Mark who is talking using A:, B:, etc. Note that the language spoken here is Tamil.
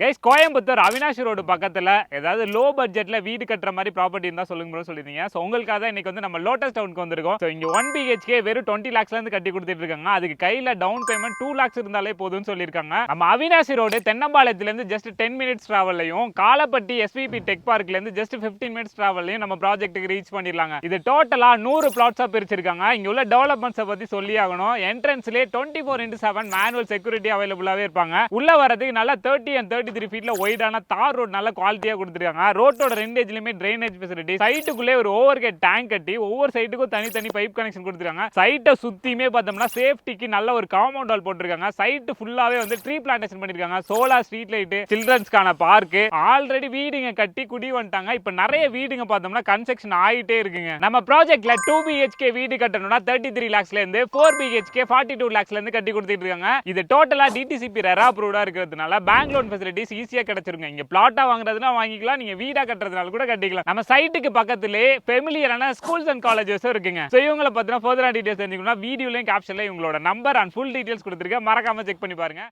A: கைஸ் கோயம்புத்தூர் அவினாஷ் ரோடு பக்கத்தில் ஏதாவது லோ பட்ஜெட்ல வீடு கட்டுற மாதிரி ப்ராப்பர்ட்டி இருந்தால் சொல்லுங்க ப்ரோ சொல்லிருந்தீங்க. ஸோ உங்களுக்காக தான் இன்னைக்கு வந்து நம்ம லோட்டஸ் டவுனுக்கு வந்திருக்கோம். ஸோ இங்க ஒன் பிஹெச்கே வெறும் டுவெண்ட்டி லேக்ஸ்லேருந்து கட்டி கொடுத்துட்டு இருக்காங்க. அதுக்கு கையில டவுன் பேமெண்ட் டூ லேக்ஸ் இருந்தாலே போதும்னு சொல்லியிருக்காங்க நம்ம அவினாஷி ரோடு தென்னம்பாளையத்துல இருந்து ஜஸ்ட் டென் மினிட்ஸ் ட்ராவல்லையும் காலப்பட்டி எஸ்விபி டெக் பார்க்லேருந்து ஜஸ்ட் 15 மினிட்ஸ் ட்ராவல்லையும் நம்ம ப்ராஜெக்ட்டுக்கு ரீச் பண்ணிடலாங்க. இது டோட்டலாக நூறு பிளாட்ஸா பிரிச்சிருக்காங்க. இங்க உள்ள டெவலப்மெண்ட்ஸை பற்றி சொல்லி ஆகணும். என்ட்ரன்ஸ்லேயே twenty four into seven manual security அவைலபிளாகவே இருப்பாங்க. உள்ள வரதுக்கு நல்லா தேர்ட்டி அண்ட் தேர்ட்டி த்ரீ ஃபீட்ல ஒய்டான தார் ரோட் நல்ல குவாலிட்டியா கொடுத்துருக்காங்க. ரோட்டோட ரெண்டு எஜ்லயுமே ட்ரைனேஜ் ஃபெசிலிட்டி சைட்டுக்குள்ளே ஒரு ஓவர் கேட் டேங்க் கட்டி ஒவ்வொரு சைட்டுக்கும் தனித்தனி பைப் கனெக்ஷன் கொடுத்துருக்காங்க. சைட்டை சுத்தியுமே பார்த்தோம்னா சேஃப்டிக்கு நல்ல ஒரு காம்பவுண்ட் வால் போட்டிருக்காங்க. சைட்டு ஃபுல்லாவே வந்து ட்ரீ பிளான்டேஷன் பண்ணிருக்காங்க. சோலார் ஸ்ட்ரீட் லைட் சில்ட்ரன்ஸ்க்கான பார்க்கு ஆல்ரெடி வீடுங்க கட்டி குடி வந்துட்டாங்க. இப்போ நிறைய வீடுங்க பார்த்தோம்னா கன்ஸ்ட்ரக்ஷன் ஆகிட்டே இருக்குங்க. நம்ம ப்ராஜெக்ட்ல டூ பிஹெச்கே வீடு கட்டணும்னா தேர்ட்டி த்ரீ லேக்ஸ்ல இருந்து ஃபோர் பிஹெச்கே ஃபார்ட்டி டூ லேக்ஸ்ல இருந்து கட்டி கொடுத்துட்டு இருக்காங்க. இது டோட்டலா டிடிசிபி ரெரா அப்ரூவ்டா இருக்கிறதுனால பேங்க் லோன் ஃபெசிலிட்டி ஃபெசிலிட்டிஸ் ஈஸியா கிடைச்சிருங்க. இங்க பிளாட்டா வாங்குறதுனா வாங்கிக்கலாம். நீங்க வீடா கட்டுறதுனால கூட கட்டிக்கலாம். நம்ம சைட்டுக்கு பக்கத்திலே ஃபெமிலியரான ஸ்கூல்ஸ் அண்ட் காலேஜஸும் இருக்குங்க. ஸோ இவங்களை பத்தின ஃபர்தராக டீட்டெயில்ஸ் தெரிஞ்சுக்கணும்னா வீடியோலையும் கேப்ஷனில் இவங்களோட நம்பர் அண்ட் ஃபுல் டீடைல்ஸ் கொடுத்துருக்கேன். மறக்காம செக் பண்ணி பாருங்க.